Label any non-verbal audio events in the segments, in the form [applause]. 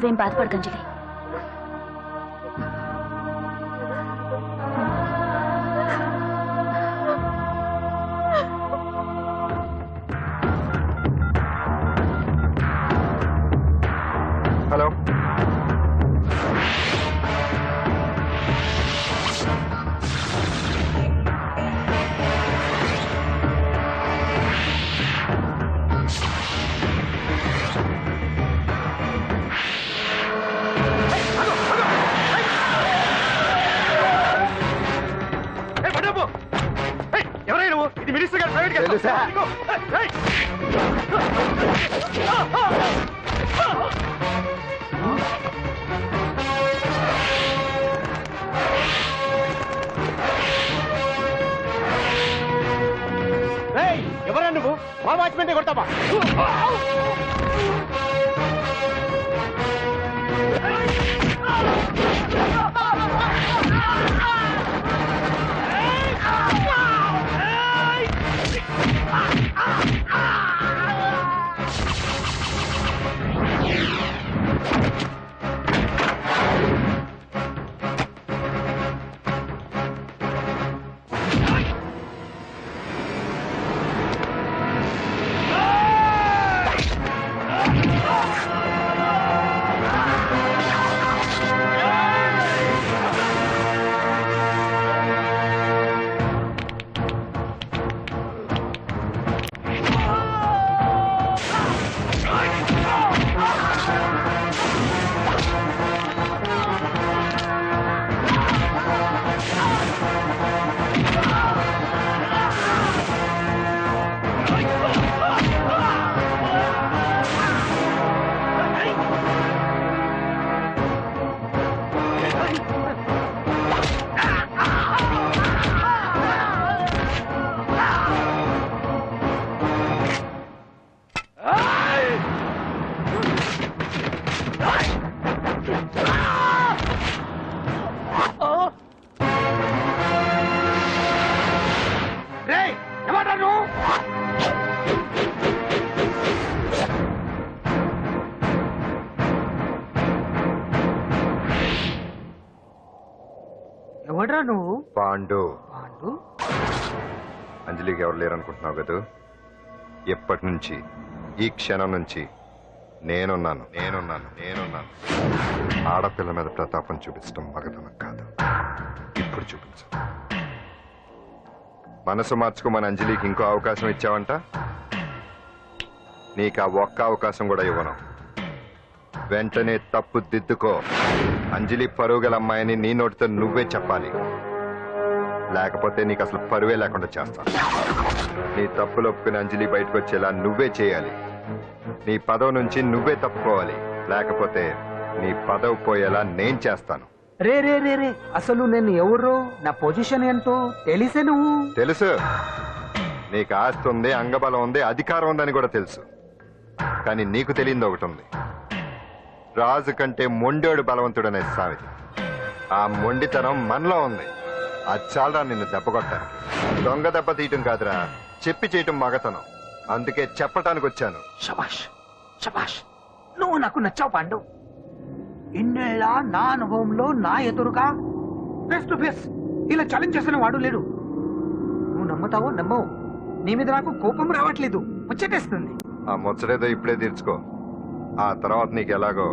నువ్వేం బాధపడకంజలి హలో. నువ్వు ఇది మినిస్టర్ గారు ప్రైవేట్ తెలుసా? ఎవరైనా నువ్వు? మా వాచ్మెంటే కొడతావా? అంజలికి ఎవరు లేరనుకుంటున్నావు కదూ? ఎప్పటి నుంచి? ఈ క్షణం నుంచి నేనున్నాను నేనున్నాను నేనున్నాను. ఆడపిల్ల మీద ప్రతాపం చూపించడం మగతనం కాదు. ఇప్పుడు చూపించు. మనసు మార్చుకోమని అంజలికి ఇంకో అవకాశం ఇచ్చావంట? నీకు ఆ ఒక్క అవకాశం కూడా ఇవ్వను. వెంటనే తప్పు దిద్దుకో. అంజలి పరుగుల అమ్మాయిని నీ నోటితో నువ్వే చెప్పాలి. లేకపోతే నీకు అసలు పరువే లేకుండా చేస్తాను నీ తప్పులు ఒప్పుకుని అంజలి బయటకు వచ్చేలా నువ్వే చేయాలి. నీ పదవి నుంచి నువ్వే తప్పుకోవాలి. లేకపోతే నీ పదవి పోయేలా నేను చేస్తాను. రే రే రే రే అసలు నేను ఎవరు? నా పొజిషన్ ఏంటో తెలిసే నువ్వు? తెలుసు. నీకు ఆస్తి ఉంది అంగబలం ఉంది అధికారం ఉందని కూడా తెలుసు. కానీ నీకు తెలియంది ఒకటి ఉంది. రాజు కంటే మొండోడు బలవంతుడనే సామెత. ఆ మొండితనం మనలో ఉంది. అది చాలరా నిన్ను దెబ్బకొట్టాను దొంగ దెబ్బ తీయటం కాదురా. చెప్పి చేయటం మగతనం. అందుకే చెప్పటానికి వచ్చాను. శబాష్ శబాష్ నువ్వు నాకు నచ్చావు పాండు. ఇన్నేళ్ళ నా అనుభవంలో నా ఎదురుగా ఫేస్ టు ఫేస్ ఇలా ఛాలెంజ్ చేసిన వాడు లేడు. నువ్వు నమ్ముతావో నమ్మవు. నీ మీద నాకు కోపం రావట్లేదు. ముచ్చటేస్తుంది. ఆ ముచ్చటేదో ఇప్పుడే తీర్చుకో. ఆ తర్వాత నీకు ఎలాగో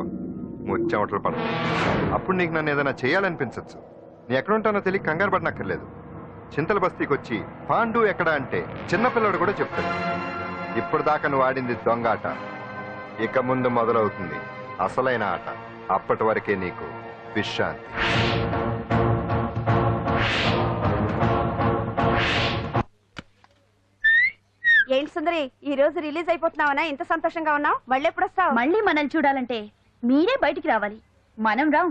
ముచ్చెమటలు పడతాయి. అప్పుడు నీకు నన్ను ఏదైనా చేయాలనిపించవచ్చు నీ ఎక్కడుంటానో తెలియ కంగారు పడనక్కర్లేదు. చింతల బస్తీకి వచ్చి పాండు ఎక్కడ? అంటే చిన్నపిల్లడు కూడా చెప్తాడు. ఇప్పుడు దాకా నువ్వు ఆడింది దొంగ ఆట. ఇక ముందు మొదలవుతుంది అసలైన ఆట. అప్పటి వరకే నీకు విశ్రాంతి. ఏంటి సుందరి ఈ రోజు రిలీజ్ అయిపోతున్నావనా? ఇంత సంతోషంగా ఉన్నావు? మళ్ళీ ఎప్పుడు వస్తావు? మళ్ళీ మనల్ని చూడాలంటే మీరే బయటికి రావాలి. మనం రాం.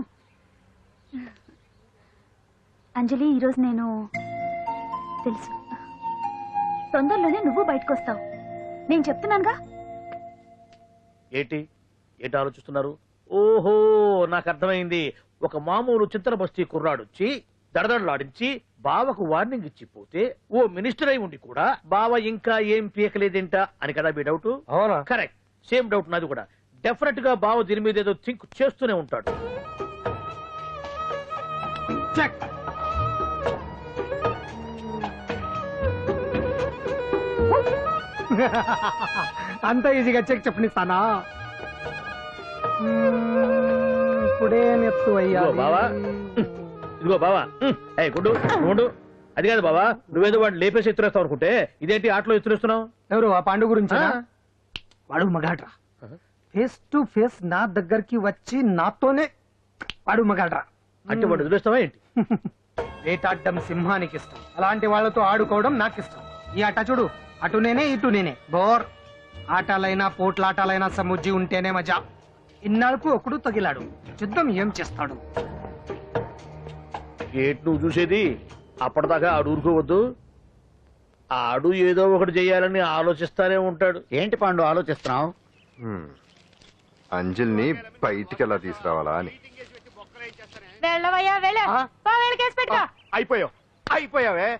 అంజలి ఈరోజు నేను తెలుసు. తొందరలోనే నువ్వు బయటకు వస్తావు నేను చెప్తున్నానుగా? ఏంటి? ఏంటి ఆలోచిస్తున్నారు? ఓహో నాకు అర్థమైంది. ఒక మామూలు చిత్ర బస్తీ కుర్రాడొచ్చి దడదడలాడించి బావకు వార్నింగ్ ఇచ్చి పోతే ఓ మినిస్టర్ అయి ఉండి కూడా బావ ఇంకా ఏం పీకలేదేంట అని కదా మీ డౌట్ అవునా? కరెక్ట్ సేమ్ డౌట్ నాది కూడా. డెఫినెట్గా బావ దీని మీద ఏదో థింక్ చేస్తూనే ఉంటాడు. చెక్ [laughs] అంత ఈజీగా చెక్ చెప్పనిస్తానా? ఇప్పుడే నెత్తు అయ్యా ఇదిగో బావా. ఇదిగో బావా. ఏ గుడ్డు. గుడ్డు. అది కాదు బావా. నువ్వేదో వాడిని లేపేసి ఎత్తురేస్తావు అనుకుంటే ఇదేంటి ఆటలో ఎత్తురేస్తున్నావు ఎవరు ఆ పాండు గురించి? వాడు మగాడ్రా. ఫేస్ టు ఫేస్ నా దగ్గరికి వచ్చి నాతోనే వాడు మగాడ్రా. అంటే వాడు వదిలేస్తావా ఏంటి? [laughs] వేటాడ్డం సింహానికి ఇష్టం అలాంటి వాళ్ళతో ఆడుకోవడం నాకు ఇష్టం ఈ ఆట చూడు. అటు నేనే ఇటు నేనే. బోర్. ఆటలైనా పోట్లాటలైనా సముజ్జి ఉంటేనే మజా. ఇన్నాళ్ళకు ఒకడు తగిలాడు. యుద్ధం ఏం చేస్తాడు? గేట్ నువ్వు చూసేది? అప్పటిదాకా ఆడు ఊరుకోవద్దు. ఆడు ఏదో ఒకటి చేయాలని ఆలోచిస్తానే ఉంటాడు. ఏంటి పాండు ఆలోచిస్తున్నావు. అంజలిని బయటికి ఎలా తీసుకురావాలా అని. వెళ్ళవయ్యా వెళ్ళ. కేసు పెట్టుకో అయిపోయావు. అయిపోయావే?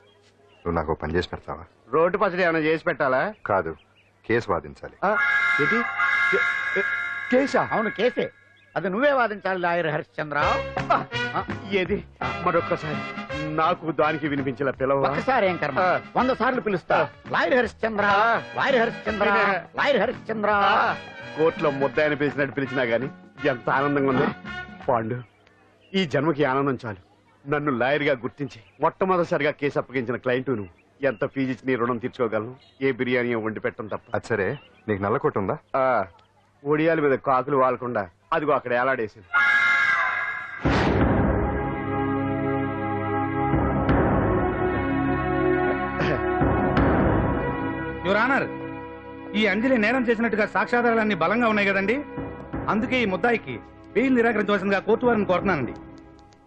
నువ్వు నాకు పని చేసి పెడతావా? రోడ్డు పసడి ఏమైనా చేసి పెట్టాలా? కాదు కేసు వాదించాలి. ఏంటి? కేసా? అవును కేసే. అది నువ్వే వాదించాలి లాయర్ హరిశ్చంద్ర ఏది? మరొక్కసారి. నాకు దానికి వినిపించిన పిలవ ఒకసారి ఏం కర్మ? వంద సార్లు పిలుస్తా. Lawyer Harishchandra lawyer Harishchandra lawyer Harishchandra కోర్టులో ముద్దాయని పిలిచినట్టు పిలిచినా గాని ఎంత ఆనందంగా ఉంది. పాండు ఈ జన్మకి ఆనందం చాలు. నన్ను లాయర్గా గుర్తించి మొట్టమొదటిసారిగా కేసు అప్పగించిన క్లయింట్ నువ్వు ఎంత ఫీజు ఇచ్చి నీ రుణం తీర్చుకోగలను? ఏ బిర్యానీ వండి పెట్టడం తప్ప. అది సరే. నీకు నల్ల కొట్టు ఉందా? ఆ, ఒడియాల మీద కాకులు వాలకుండా అదిగో అక్కడ ఏలాడేసింది. యువర్ ఆనర్ ఈ అంజలి నేరం చేసినట్టుగా సాక్ష్యాధారాలన్నీ బలంగా ఉన్నాయి కదండి? అందుకే ఈ ముద్దాయికి బెయిల్ నిరాకరించవలసిందిగా కోర్టు వారిని కోరుతున్నానండి.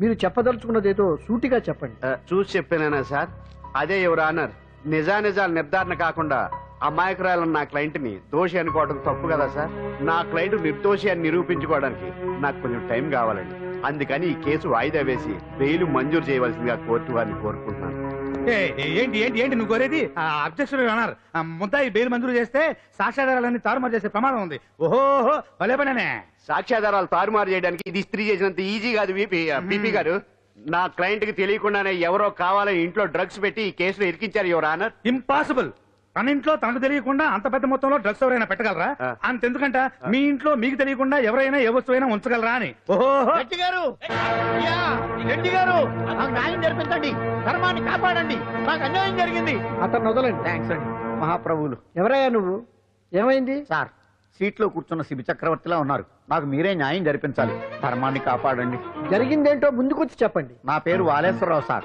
మీరు చెప్పదలుచుకున్నది ఏదో సూటిగా చెప్పండి. చూసి చెప్పానా సార్? అదే ఎవరు ఆనర్. నిజానిజాలు నిర్ధారణ కాకుండా అమాయకురాలన్న నా క్లయింట్ని దోషి అనుకోవడం తప్పు కదా సార్? నా క్లయింట్ నిర్దోషి అని నిరూపించుకోవడానికి నాకు కొంచెం టైం కావాలండి. అందుకని ఈ కేసు వాయిదా వేసి బెయిల్ మంజూరు చేయవలసిందిగా కోర్టు వారిని కోరుకుంటున్నాను. ఏంటి ఏంటి ఏంటి నువ్వు కోరేది? అబ్జెక్షన్ అన్నారు. ముద్దాయి బెయిల్ మంజూరు చేస్తే సాక్ష్యాధారాలన్నీ తారుమారు చేసే ప్రమాదం ఉంది. ఓహోహో భలే పనేనే. సాక్ష్యాధారాలు తారుమారు చేయడానికి ఇది స్త్రీ చేసినంత ఈజీ కాదు బీపీ బీపీ గారు. నా క్లయింట్కి తెలియకుండానే ఎవరో కావాలని ఇంట్లో డ్రగ్స్ పెట్టి ఈ కేసులో ఇరికించారు ఎవరు ఆనర్. ఇంపాసిబుల్. తన ఇంట్లో తనకు తెలియకుండా అంత పెద్ద మొత్తంలో డ్రగ్స్ ఎవరైనా పెట్టగలరా? ఆ. అంతెందుకంట మీ ఇంట్లో మీకు తెలియకుండా ఎవరైనా ఏ వస్తువైనా ఉంచగలరా అని. ఓహో. రెడ్డి గారు! అయ్యా, రెడ్డి గారు! నాకు న్యాయం జరిపించండి. ధర్మాన్ని కాపాడండి. నాకు అన్యాయం జరిగింది. అతను వదలండి. థ్యాంక్స్ అండి. మహాప్రభువులు. ఎవరయ్యా నువ్వు? ఏమైంది? సార్ సీట్లో కూర్చున్న శిబి చక్రవర్తిలా ఉన్నారు. నాకు మీరే న్యాయం జరిపించాలి. ధర్మాన్ని కాపాడండి. జరిగిందేంటో ముందుకొచ్చి చెప్పండి. నా పేరు వాలేశ్వరరావు సార్.